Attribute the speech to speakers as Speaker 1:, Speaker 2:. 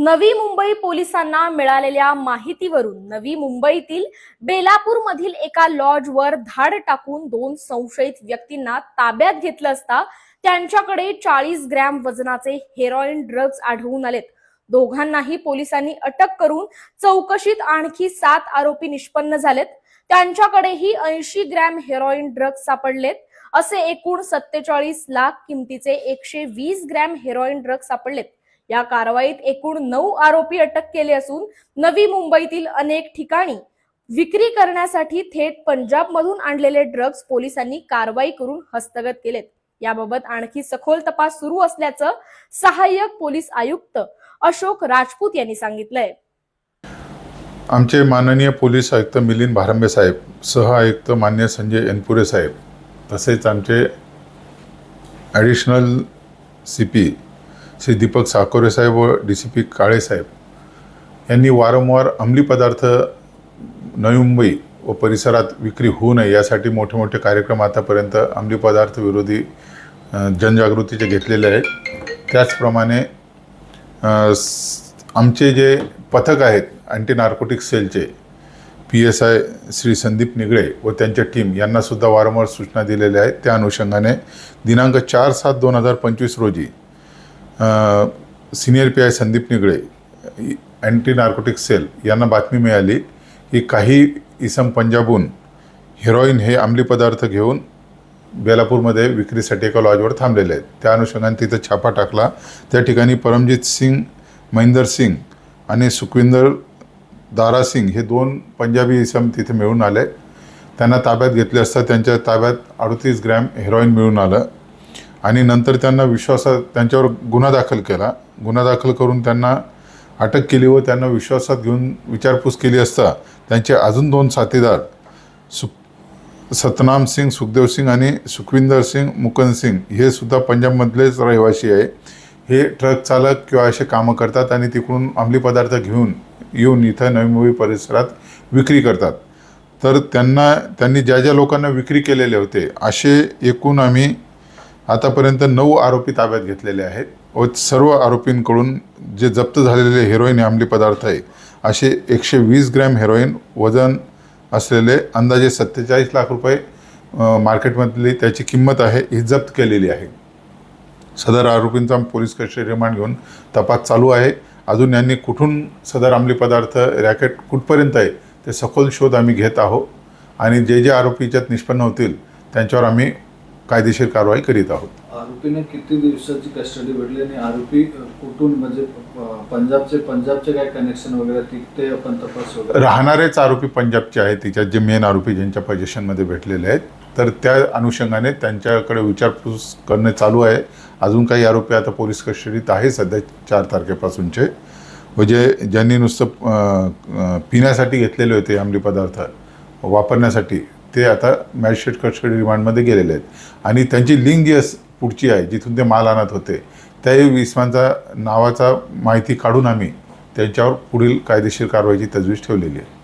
Speaker 1: नवी मुंबई पोलिसांना मिळालेल्या माहितीवरून नवी मुंबईतील बेलापूर मधील एका लॉजवर धाड टाकून दोन संशयित व्यक्तींना ताब्यात घेतलं असता त्यांच्याकडे चाळीस ग्रॅम वजनाचे हेरॉईन ड्रग्ज आढळून आलेत. दोघांनाही पोलिसांनी अटक करून चौकशीत आणखी सात आरोपी निष्पन्न झालेत. त्यांच्याकडेही ऐंशी ग्रॅम हेरॉईन ड्रग्ज सापडलेत. असे एकूण सत्तेचाळीस लाख किमतीचे एकशे वीस ग्रॅम हेरॉईन ड्रग्ज सापडलेत. या कारवाईत एकूण नऊ आरोपी अटक केले असून नवी मुंबईतील अनेक ठिकाणी विक्री करण्यासाठी थेट पंजाबमधून आणलेले ड्रग्ज पोलिसांनी कारवाई करून हस्तगत केलेत. याबाबत आणखी सखोल तपास सुरू असल्याचं सहाय्यक पोलीस आयुक्त अशोक राजपूत यांनी सांगितलंय.
Speaker 2: आमचे माननीय पोलीस आयुक्त मिलिंद भारंबे साहेब सह आयुक्त मान्य संजय एनपुरे साहेब तसेच आमचे additional C P Shri Deepak Sakore साहेब व डी सी पी काळेसाहेब यांनी वारंवार अंमली पदार्थ नवी मुंबई व परिसरात विक्री होऊ नये यासाठी मोठे मोठे कार्यक्रम आतापर्यंत अंमली पदार्थ विरोधी जनजागृतीचे घेतलेले आहेत. त्याचप्रमाणे आमचे जे पथक आहेत अँटी नार्कोटिक सेलचे P S I Shri Sandeep Nigale व त्यांच्या टीम यांनासुद्धा वारंवार सूचना दिलेल्या आहेत. त्या अनुषंगाने दिनांक चार सात दोन हजार पंचवीस रोजी senior P I Sandeep Nigale anti narcotic cell यांना बातमी मिळाली की काही इसम पंजाबहून हिरोईन हे अंमली पदार्थ घेऊन बेलापूरमध्ये विक्रीसाठी एका लॉजवर थांबलेले आहेत. त्या अनुषंगाने तिथं छापा टाकला. त्या ठिकाणी परमजित सिंग महेंदर सिंग आणि सुखविंदर दारा सिंग हे दोन पंजाबी इसम तिथे मिळून आले. त्यांना ताब्यात घेतले असता त्यांच्या ताब्यात अडतीस ग्रॅम हेरॉईन मिळून आलं. आणि नंतर त्यांना विश्वासात त्यांच्यावर गुन्हा दाखल केला. गुन्हा दाखल करून त्यांना अटक केली व त्यांना विश्वासात घेऊन विचारपूस केली असता त्यांचे अजून दोन साथीदार सुख सतनाम सिंग सुखदेव सिंग आणि सुखविंदर सिंग मुकंद सिंग हे सुद्धा पंजाबमधलेच रहिवासी आहे. हे ट्रक चालक किंवा असे कामं करतात आणि तिकडून अंमली पदार्थ घेऊन येऊन इथं नवी मुंबई परिसरात विक्री करतात. तर त्यांना त्यांनी ज्या ज्या लोकांना विक्री केलेले होते असे एकूण आम्ही आतापर्यंत नऊ आरोपी ताब्यात घेतलेले आहेत. व सर्व आरोपींकडून जे जप्त झालेले हेरोईन हे अंमली पदार्थ आहे. असे एकशे वीस ग्रॅम हेरोईन वजन असलेले अंदाजे सत्तेचाळीस लाख रुपये मार्केटमधली त्याची किंमत आहे ही जप्त केलेली आहे. सदर आरोपींचा पोलीस कस्टडी रिमांड घेऊन तपास चालू आहे. अजून यांनी कुठून सदर अंमली पदार्थ रॅकेट कुठपर्यंत आहे ते सखोल शोध आम्ही घेत आहोत. आणि जे जे आरोपीच्यात निष्पन्न होतील त्यांच्यावर आम्ही कायदेशीर कारवाई करीत आहोत.
Speaker 3: आरोपीने किती दिवसाची कस्टडी भेटली आणि आरोपी कुठून म्हणजे पंजाबचे पंजाबचे काय कनेक्शन वगैरे ती- ते आपण तपास वगैरे
Speaker 2: राहणारेच आरोपी पंजाबचे आहेत तिच्यात जे मेन आरोपी ज्यांच्या पोझिशनमध्ये भेटलेले आहेत तर त्या अनुषंगाने त्यांच्याकडे विचारपूस करणे चालू आहे. अजून काही आरोपी आता पोलीस कस्टडीत आहे सध्या चार तारखेपासूनचे. व जे ज्यांनी नुसतं पिण्यासाठी घेतलेले होते अंमली पदार्थ वापरण्यासाठी ते आता मॅजिस्ट्रेट कस्टडी रिमांडमध्ये गेलेले आहेत. आणि त्यांची लिंक जी अस पुढची आहे जिथून ते माल आणत होते त्याही विस्मांचा नावाचा माहिती काढून आम्ही त्यांच्यावर पुढील कायदेशीर कारवाईची तजवीज ठेवलेली आहे.